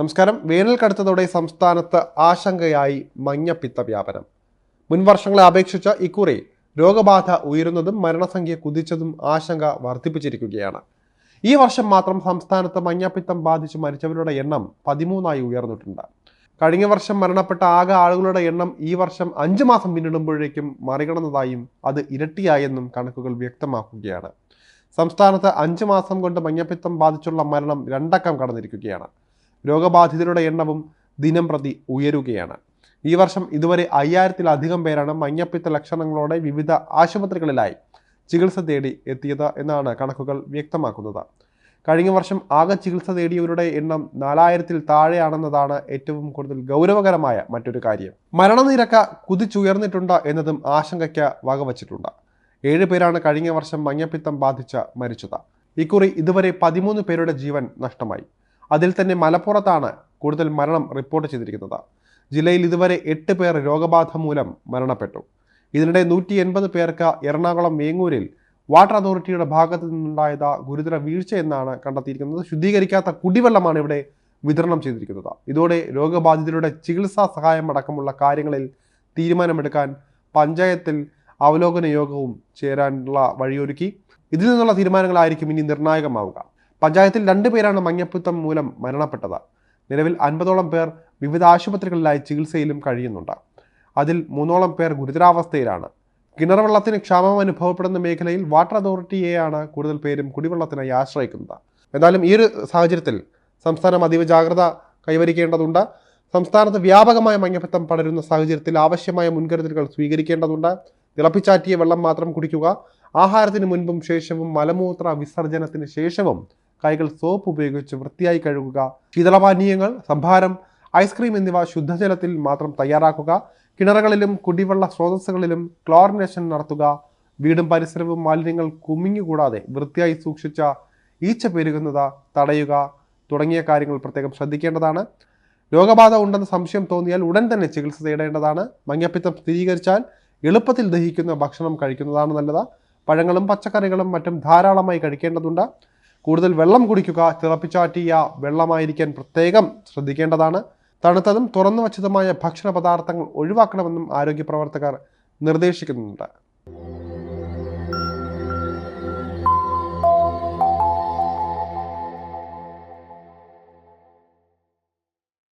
നമസ്കാരം. വേനൽ കടുത്തതോടെ സംസ്ഥാനത്ത് ആശങ്കയായി മഞ്ഞപ്പിത്ത വ്യാപനം. മുൻ വർഷങ്ങളെ അപേക്ഷിച്ച് ഇക്കുറി രോഗബാധ ഉയരുന്നതും മരണസംഖ്യ കുതിച്ചതും ആശങ്ക വർദ്ധിപ്പിച്ചിരിക്കുകയാണ്. ഈ വർഷം മാത്രം സംസ്ഥാനത്ത് മഞ്ഞപ്പിത്തം ബാധിച്ച് മരിച്ചവരുടെ എണ്ണം പതിമൂന്നായി ഉയർന്നിട്ടുണ്ട്. കഴിഞ്ഞ വർഷം മരണപ്പെട്ട ആകെ ആളുകളുടെ എണ്ണം ഈ വർഷം അഞ്ച് മാസം പിന്നിടുമ്പോഴേക്കും മറികടന്നതായും അത് ഇരട്ടിയായെന്നും കണക്കുകൾ വ്യക്തമാക്കുകയാണ്. സംസ്ഥാനത്ത് അഞ്ച് മാസം കൊണ്ട് മഞ്ഞപ്പിത്തം ബാധിച്ചുള്ള മരണം രണ്ടക്കം കടന്നിരിക്കുകയാണ്. രോഗബാധിതരുടെ എണ്ണവും ദിനം പ്രതി ഉയരുകയാണ്. ഈ വർഷം ഇതുവരെ അയ്യായിരത്തിലധികം പേരാണ് മഞ്ഞപ്പിത്ത ലക്ഷണങ്ങളോടെ വിവിധ ആശുപത്രികളിലായി ചികിത്സ തേടി എത്തിയത് എന്നാണ് കണക്കുകൾ വ്യക്തമാക്കുന്നത്. കഴിഞ്ഞ വർഷം ആകെ ചികിത്സ തേടിയവരുടെ എണ്ണം നാലായിരത്തിൽ താഴെയാണെന്നതാണ് ഏറ്റവും കൂടുതൽ ഗൗരവകരമായ മറ്റൊരു കാര്യം. മരണനിരക്ക് കുതിച്ചുയർന്നിട്ടുണ്ട് എന്നതും ആശങ്കയ്ക്ക് വകവച്ചിട്ടുണ്ട്. ഏഴ് പേരാണ് കഴിഞ്ഞ വർഷം മഞ്ഞപ്പിത്തം ബാധിച്ച് മരിച്ചത്. ഇക്കുറി ഇതുവരെ പതിമൂന്ന് പേരുടെ ജീവൻ നഷ്ടമായി. അതിൽ തന്നെ മലപ്പുറത്താണ് കൂടുതൽ മരണം റിപ്പോർട്ട് ചെയ്തിരിക്കുന്നത്. ജില്ലയിൽ ഇതുവരെ എട്ട് പേർ രോഗബാധ മൂലം മരണപ്പെട്ടു. ഇതിനിടെ നൂറ്റി എൺപത് പേർക്ക് എറണാകുളം വേങ്ങൂരിൽ വാട്ടർ അതോറിറ്റിയുടെ ഭാഗത്തു നിന്നുണ്ടായത് ഗുരുതര വീഴ്ച എന്നാണ് കണ്ടെത്തിയിരിക്കുന്നത്. ശുദ്ധീകരിക്കാത്ത കുടിവെള്ളമാണ് ഇവിടെ വിതരണം ചെയ്തിരിക്കുന്നത്. ഇതോടെ രോഗബാധിതരുടെ ചികിത്സാ സഹായം അടക്കമുള്ള കാര്യങ്ങളിൽ തീരുമാനമെടുക്കാൻ പഞ്ചായത്തിൽ അവലോകന യോഗവും ചേരാനുള്ള വഴിയൊരുക്കി. ഇതിൽ നിന്നുള്ള തീരുമാനങ്ങളായിരിക്കും ഇനി നിർണായകമാവുക. പഞ്ചായത്തിൽ രണ്ടുപേരാണ് മഞ്ഞപ്പിത്തം മൂലം മരണപ്പെട്ടത്. നിലവിൽ അൻപതോളം പേർ വിവിധ ആശുപത്രികളിലായി ചികിത്സയിലും കഴിയുന്നുണ്ട്. അതിൽ മൂന്നോളം പേർ ഗുരുതരാവസ്ഥയിലാണ്. കിണർ വെള്ളത്തിന് ക്ഷാമം അനുഭവപ്പെടുന്ന മേഖലയിൽ വാട്ടർ അതോറിറ്റിയെയാണ് കൂടുതൽ പേരും കുടിവെള്ളത്തിനായി ആശ്രയിക്കുന്നത്. എന്നാലും ഈ ഒരു സാഹചര്യത്തിൽ സംസ്ഥാനം അതീവ ജാഗ്രത കൈവരിക്കേണ്ടതുണ്ട്. സംസ്ഥാനത്ത് വ്യാപകമായ മഞ്ഞപ്പിത്തം പടരുന്ന സാഹചര്യത്തിൽ ആവശ്യമായ മുൻകരുതലുകൾ സ്വീകരിക്കേണ്ടതുണ്ട്. തിളപ്പിച്ചാറ്റിയ വെള്ളം മാത്രം കുടിക്കുക. ആഹാരത്തിന് മുൻപും ശേഷവും മലമൂത്ര വിസർജനത്തിന് ശേഷവും കൈകൾ സോപ്പ് ഉപയോഗിച്ച് വൃത്തിയായി കഴുകുക. ശീതളപാനീയങ്ങൾ സംഭാരം ഐസ്ക്രീം എന്നിവ ശുദ്ധജലത്തിൽ മാത്രം തയ്യാറാക്കുക. കിണറുകളിലും കുടിവെള്ള സ്രോതസ്സുകളിലും ക്ലോറിനേഷൻ നടത്തുക. വീടും പരിസരവും മാലിന്യങ്ങൾ കുമിഞ്ഞുകൂടാതെ വൃത്തിയായി സൂക്ഷിച്ച ഈച്ച പെരുകുന്നത് തടയുക തുടങ്ങിയ കാര്യങ്ങൾ പ്രത്യേകം ശ്രദ്ധിക്കേണ്ടതാണ്. രോഗബാധ ഉണ്ടെന്ന് സംശയം തോന്നിയാൽ ഉടൻ തന്നെ ചികിത്സ തേടേണ്ടതാണ്. മഞ്ഞപ്പിത്തം സ്ഥിരീകരിച്ചാൽ എളുപ്പത്തിൽ ദഹിക്കുന്ന ഭക്ഷണം കഴിക്കുന്നതാണ് നല്ലത്. പഴങ്ങളും പച്ചക്കറികളും മറ്റും ധാരാളമായി കഴിക്കേണ്ടതുണ്ട്. കൂടുതൽ വെള്ളം കുടിക്കുക തിളപ്പിച്ചാറ്റിയ വെള്ളമായിരിക്കാൻ പ്രത്യേകം ശ്രദ്ധിക്കേണ്ടതാണ്. തണുത്തതും തുറന്നു വച്ചതുമായ ഭക്ഷണ പദാർത്ഥങ്ങൾ ഒഴിവാക്കണമെന്നും ആരോഗ്യ പ്രവർത്തകർ നിർദ്ദേശിക്കുന്നുണ്ട്.